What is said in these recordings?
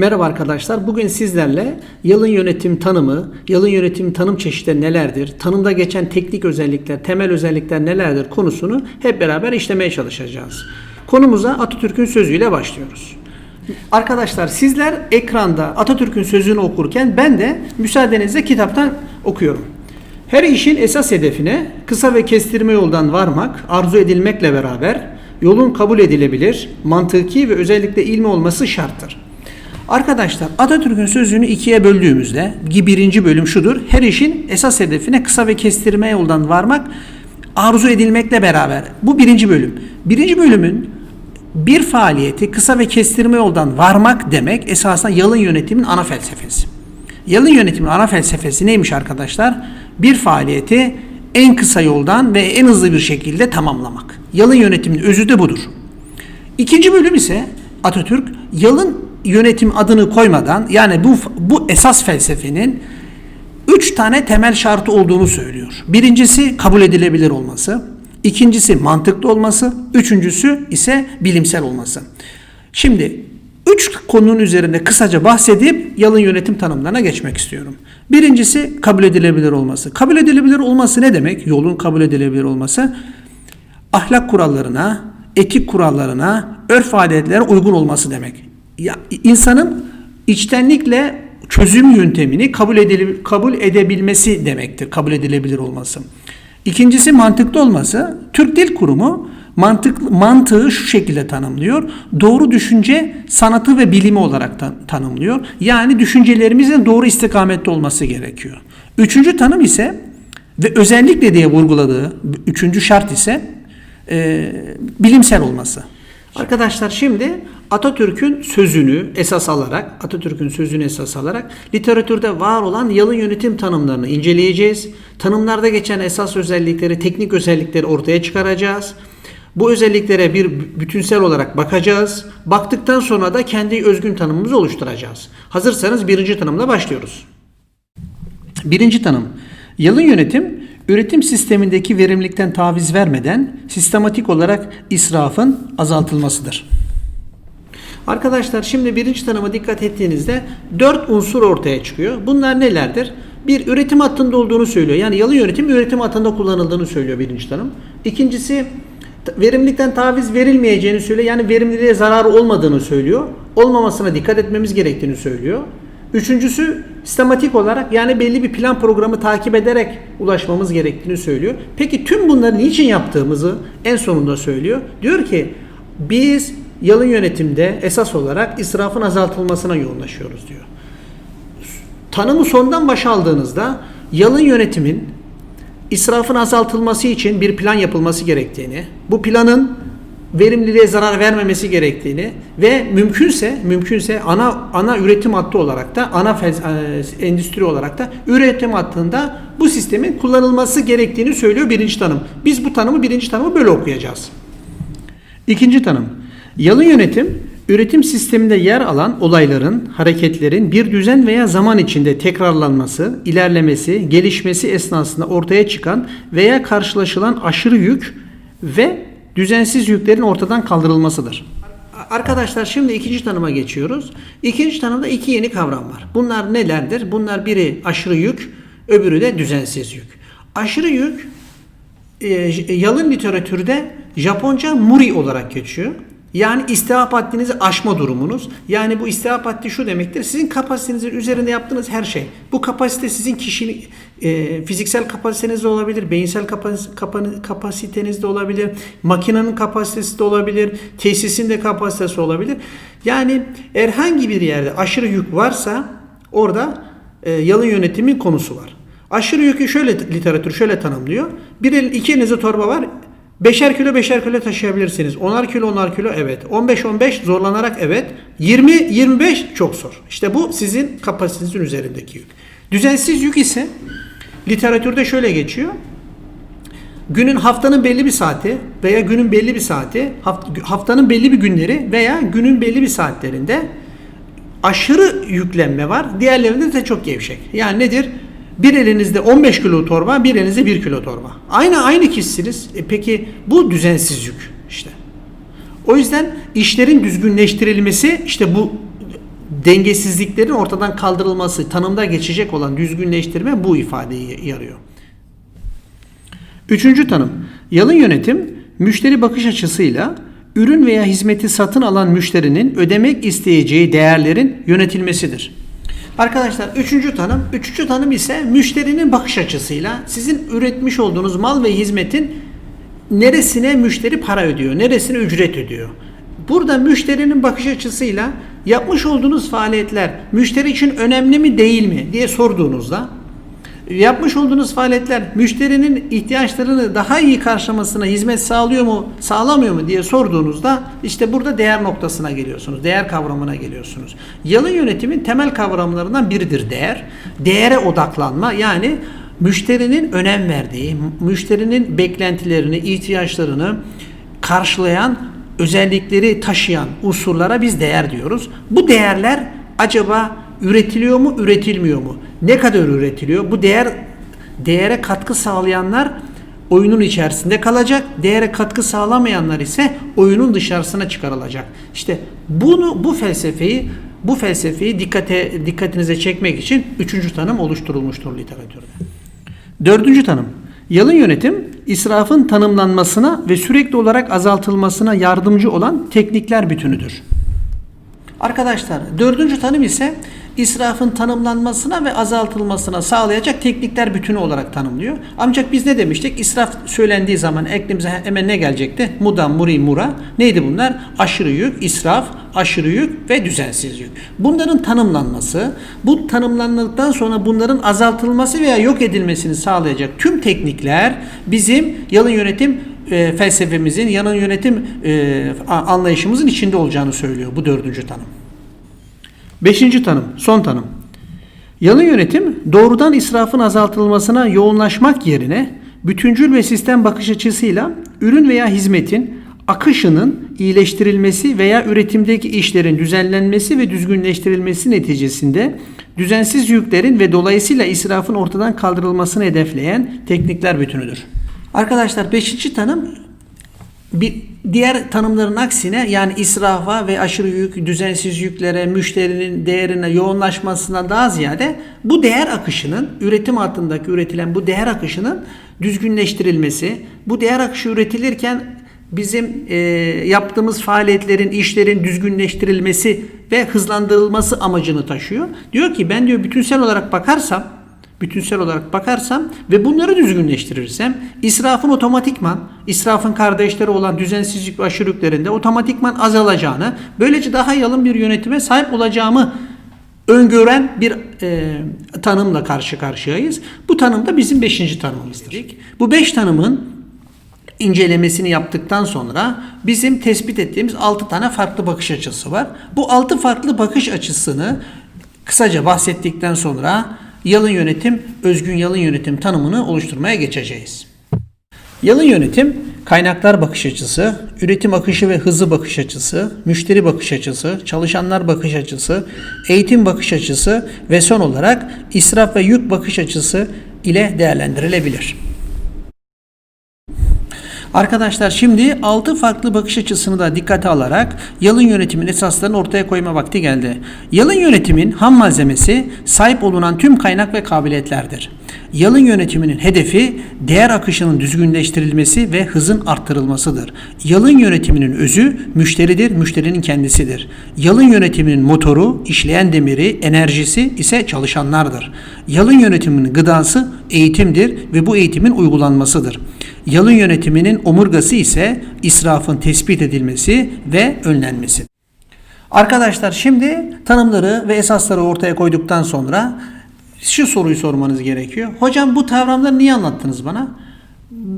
Merhaba arkadaşlar. Bugün sizlerle yalın yönetim tanımı, yalın yönetim tanım çeşitleri nelerdir, tanımda geçen teknik özellikler, temel özellikler nelerdir konusunu hep beraber işlemeye çalışacağız. Konumuza Atatürk'ün sözüyle başlıyoruz. Arkadaşlar sizler ekranda Atatürk'ün sözünü okurken ben de müsaadenizle kitaptan okuyorum. Her işin esas hedefine kısa ve kestirme yoldan varmak, arzu edilmekle beraber yolun kabul edilebilir, mantıki ve özellikle ilmi olması şarttır. Arkadaşlar Atatürk'ün sözünü ikiye böldüğümüzde birinci bölüm şudur. Her işin esas hedefine kısa ve kestirme yoldan varmak arzu edilmekle beraber. Bu birinci bölüm. Birinci bölümün bir faaliyeti kısa ve kestirme yoldan varmak demek esasında yalın yönetimin ana felsefesi. Yalın yönetimin ana felsefesi neymiş arkadaşlar? Bir faaliyeti en kısa yoldan ve en hızlı bir şekilde tamamlamak. Yalın yönetimin özü de budur. İkinci bölüm ise Atatürk yalın yönetim adını koymadan yani bu bu esas felsefenin üç tane temel şartı olduğunu söylüyor. Birincisi kabul edilebilir olması, ikincisi mantıklı olması, üçüncüsü ise bilimsel olması. Şimdi üç konunun üzerinde kısaca bahsedip yalın yönetim tanımlarına geçmek istiyorum. Birincisi kabul edilebilir olması. Kabul edilebilir olması ne demek? Yolun kabul edilebilir olması ahlak kurallarına, etik kurallarına, örf adetlere uygun olması demek. Ya insanın içtenlikle çözüm yöntemini kabul edile, kabul edebilmesi demektir. Kabul edilebilir olması. İkincisi mantıklı olması. Türk Dil Kurumu mantık mantığı şu şekilde tanımlıyor. Doğru düşünce sanatı ve bilimi olarak ta- tanımlıyor. Yani düşüncelerimizin doğru istikamette olması gerekiyor. Üçüncü tanım ise ve özellikle diye vurguladığı üçüncü şart ise e, bilimsel olması. Arkadaşlar şimdi Atatürk'ün sözünü esas alarak, Atatürk'ün sözünü esas alarak literatürde var olan yalın yönetim tanımlarını inceleyeceğiz. Tanımlarda geçen esas özellikleri, teknik özellikleri ortaya çıkaracağız. Bu özelliklere bir bütünsel olarak bakacağız. Baktıktan sonra da kendi özgün tanımımızı oluşturacağız. Hazırsanız birinci tanımla başlıyoruz. Birinci tanım. Yalın yönetim, üretim sistemindeki verimlilikten taviz vermeden sistematik olarak israfın azaltılmasıdır. Arkadaşlar şimdi birinci tanıma dikkat ettiğinizde dört unsur ortaya çıkıyor. Bunlar nelerdir? Bir üretim hattında olduğunu söylüyor. Yani yalın yönetim üretim hattında kullanıldığını söylüyor birinci tanım. İkincisi verimlilikten taviz verilmeyeceğini söylüyor. Yani verimliliğe zararı olmadığını söylüyor. Olmamasına dikkat etmemiz gerektiğini söylüyor. Üçüncüsü sistematik olarak yani belli bir plan programı takip ederek ulaşmamız gerektiğini söylüyor. Peki tüm bunları niçin yaptığımızı en sonunda söylüyor. Diyor ki biz yalın yönetimde esas olarak israfın azaltılmasına yoğunlaşıyoruz diyor. Tanımı sondan başa aldığınızda yalın yönetimin israfın azaltılması için bir plan yapılması gerektiğini, bu planın verimliliğe zarar vermemesi gerektiğini ve mümkünse mümkünse ana ana üretim hattı olarak da ana fel- e, endüstri olarak da üretim hattında bu sistemin kullanılması gerektiğini söylüyor birinci tanım. Biz bu tanımı birinci tanımı böyle okuyacağız. İkinci tanım. Yalın yönetim, üretim sisteminde yer alan olayların, hareketlerin bir düzen veya zaman içinde tekrarlanması, ilerlemesi, gelişmesi esnasında ortaya çıkan veya karşılaşılan aşırı yük ve düzensiz yüklerin ortadan kaldırılmasıdır. Arkadaşlar şimdi ikinci tanıma geçiyoruz. İkinci tanımda iki yeni kavram var. Bunlar nelerdir? Bunlar biri aşırı yük, öbürü de düzensiz yük. Aşırı yük e, yalın literatürde Japonca muri olarak geçiyor. Yani istihap haddinizi aşma durumunuz. Yani bu istihap haddi şu demektir. Sizin kapasitenizin üzerinde yaptığınız her şey. Bu kapasite sizin kişilik, e, fiziksel kapasiteniz de olabilir, beyinsel kapas, kapa- kapasiteniz de olabilir, makinenin kapasitesi de olabilir, tesisin de kapasitesi olabilir. Yani herhangi bir yerde aşırı yük varsa orada e, yalın yönetimin konusu var. Aşırı yükü şöyle literatür şöyle tanımlıyor. Bir el, iki elinizde torba var. Beşer kilo beşer kilo taşıyabilirsiniz. Onar kilo onar kilo evet. 15-15 zorlanarak evet. 20-25 çok zor. İşte bu sizin kapasitenizin üzerindeki yük. Düzensiz yük ise literatürde şöyle geçiyor. Günün haftanın belli bir saati veya günün belli bir saati, haft- haftanın belli bir günleri veya günün belli bir saatlerinde aşırı yüklenme var. Diğerlerinde de çok gevşek. Yani nedir? Bir elinizde 15 kilo torba, bir elinizde 1 kilo torba. Aynı aynı kişisiniz. E peki bu düzensiz yük işte. O yüzden işlerin düzgünleştirilmesi işte bu dengesizliklerin ortadan kaldırılması, tanımda geçecek olan düzgünleştirme bu ifadeyi yarıyor. Üçüncü tanım. Yalın yönetim, müşteri bakış açısıyla ürün veya hizmeti satın alan müşterinin ödemek isteyeceği değerlerin yönetilmesidir. Arkadaşlar üçüncü tanım, üçüncü tanım ise müşterinin bakış açısıyla sizin üretmiş olduğunuz mal ve hizmetin neresine müşteri para ödüyor, neresine ücret ödüyor. Burada müşterinin bakış açısıyla yapmış olduğunuz faaliyetler müşteri için önemli mi değil mi diye sorduğunuzda yapmış olduğunuz faaliyetler müşterinin ihtiyaçlarını daha iyi karşılamasına hizmet sağlıyor mu, sağlamıyor mu diye sorduğunuzda işte burada değer noktasına geliyorsunuz. Değer kavramına geliyorsunuz. Yalın yönetimin temel kavramlarından biridir değer. Değere odaklanma yani müşterinin önem verdiği, müşterinin beklentilerini, ihtiyaçlarını karşılayan özellikleri taşıyan unsurlara biz değer diyoruz. Bu değerler acaba üretiliyor mu, üretilmiyor mu? Ne kadar üretiliyor? Bu değer değere katkı sağlayanlar oyunun içerisinde kalacak. Değere katkı sağlamayanlar ise oyunun dışarısına çıkarılacak. İşte bunu bu felsefeyi bu felsefeyi dikkate dikkatinize çekmek için üçüncü tanım oluşturulmuştur literatürde. Dördüncü tanım. Yalın yönetim, israfın tanımlanmasına ve sürekli olarak azaltılmasına yardımcı olan teknikler bütünüdür. Arkadaşlar dördüncü tanım ise israfın tanımlanmasına ve azaltılmasına sağlayacak teknikler bütünü olarak tanımlıyor. Ancak biz ne demiştik? İsraf söylendiği zaman eklimize hemen ne gelecekti? Muda, muri, mura. Neydi bunlar? Aşırı yük, israf, aşırı yük ve düzensiz yük. Bunların tanımlanması, bu tanımlandıktan sonra bunların azaltılması veya yok edilmesini sağlayacak tüm teknikler bizim yalın yönetim e, felsefemizin, yalın yönetim e, anlayışımızın içinde olacağını söylüyor bu dördüncü tanım. Beşinci tanım, son tanım. Yalın yönetim doğrudan israfın azaltılmasına yoğunlaşmak yerine bütüncül ve sistem bakış açısıyla ürün veya hizmetin akışının iyileştirilmesi veya üretimdeki işlerin düzenlenmesi ve düzgünleştirilmesi neticesinde düzensiz yüklerin ve dolayısıyla israfın ortadan kaldırılmasını hedefleyen teknikler bütünüdür. Arkadaşlar beşinci tanım bir diğer tanımların aksine yani israfa ve aşırı yük, düzensiz yüklere, müşterinin değerine yoğunlaşmasından daha ziyade bu değer akışının üretim hattındaki üretilen bu değer akışının düzgünleştirilmesi, bu değer akışı üretilirken bizim e, yaptığımız faaliyetlerin, işlerin düzgünleştirilmesi ve hızlandırılması amacını taşıyor. Diyor ki ben diyor bütünsel olarak bakarsam bütünsel olarak bakarsam ve bunları düzgünleştirirsem israfın otomatikman, israfın kardeşleri olan düzensizlik ve aşırılıklarında otomatikman azalacağını, böylece daha yalın bir yönetime sahip olacağımı öngören bir e, tanımla karşı karşıyayız. Bu tanım da bizim beşinci tanımımızdır. Bu beş tanımın incelemesini yaptıktan sonra bizim tespit ettiğimiz altı tane farklı bakış açısı var. Bu altı farklı bakış açısını kısaca bahsettikten sonra yalın yönetim, özgün yalın yönetim tanımını oluşturmaya geçeceğiz. Yalın yönetim, kaynaklar bakış açısı, üretim akışı ve hızı bakış açısı, müşteri bakış açısı, çalışanlar bakış açısı, eğitim bakış açısı ve son olarak israf ve yük bakış açısı ile değerlendirilebilir. Arkadaşlar şimdi 6 farklı bakış açısını da dikkate alarak yalın yönetimin esaslarını ortaya koyma vakti geldi. Yalın yönetimin ham malzemesi sahip olunan tüm kaynak ve kabiliyetlerdir. Yalın yönetiminin hedefi değer akışının düzgünleştirilmesi ve hızın arttırılmasıdır. Yalın yönetiminin özü müşteridir, müşterinin kendisidir. Yalın yönetiminin motoru, işleyen demiri, enerjisi ise çalışanlardır. Yalın yönetiminin gıdası eğitimdir ve bu eğitimin uygulanmasıdır. Yalın yönetiminin omurgası ise israfın tespit edilmesi ve önlenmesi. Arkadaşlar şimdi tanımları ve esasları ortaya koyduktan sonra şu soruyu sormanız gerekiyor. Hocam bu kavramları niye anlattınız bana?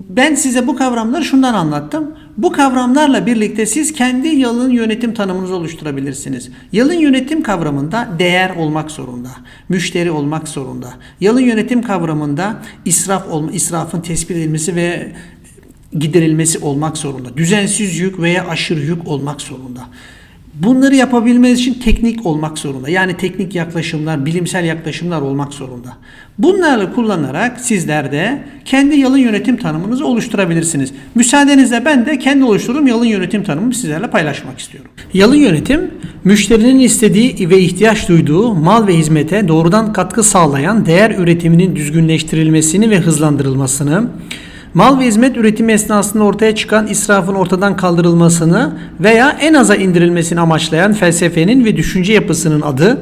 Ben size bu kavramları şundan anlattım. Bu kavramlarla birlikte siz kendi yalın yönetim tanımınızı oluşturabilirsiniz. Yalın yönetim kavramında değer olmak zorunda, müşteri olmak zorunda. Yalın yönetim kavramında israf olma, israfın tespit edilmesi ve giderilmesi olmak zorunda. Düzensiz yük veya aşırı yük olmak zorunda. Bunları yapabilmeniz için teknik olmak zorunda. Yani teknik yaklaşımlar, bilimsel yaklaşımlar olmak zorunda. Bunları kullanarak sizler de kendi yalın yönetim tanımınızı oluşturabilirsiniz. Müsaadenizle ben de kendi oluşturduğum yalın yönetim tanımımı sizlerle paylaşmak istiyorum. Yalın yönetim, müşterinin istediği ve ihtiyaç duyduğu mal ve hizmete doğrudan katkı sağlayan değer üretiminin düzgünleştirilmesini ve hızlandırılmasını, Mal ve hizmet üretimi esnasında ortaya çıkan israfın ortadan kaldırılmasını veya en aza indirilmesini amaçlayan felsefenin ve düşünce yapısının adı,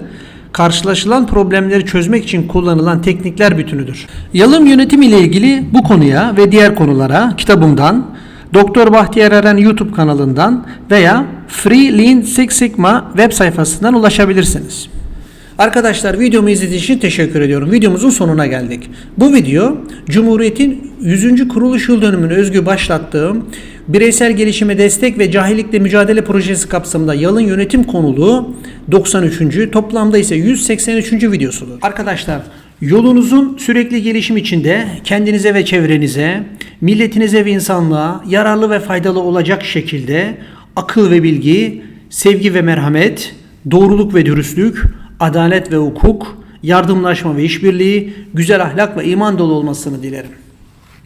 karşılaşılan problemleri çözmek için kullanılan teknikler bütünüdür. Yalım yönetim ile ilgili bu konuya ve diğer konulara kitabımdan, Doktor Bahtiyar Eren YouTube kanalından veya Free Lean Six Sigma web sayfasından ulaşabilirsiniz. Arkadaşlar videomu izlediğiniz için teşekkür ediyorum. Videomuzun sonuna geldik. Bu video Cumhuriyet'in 100. kuruluş yıl dönümüne özgü başlattığım bireysel gelişime destek ve cahillikle mücadele projesi kapsamında yalın yönetim konulu 93. toplamda ise 183. videosudur. Arkadaşlar yolunuzun sürekli gelişim içinde kendinize ve çevrenize, milletinize ve insanlığa yararlı ve faydalı olacak şekilde akıl ve bilgi, sevgi ve merhamet, doğruluk ve dürüstlük, adalet ve hukuk, yardımlaşma ve işbirliği, güzel ahlak ve iman dolu olmasını dilerim.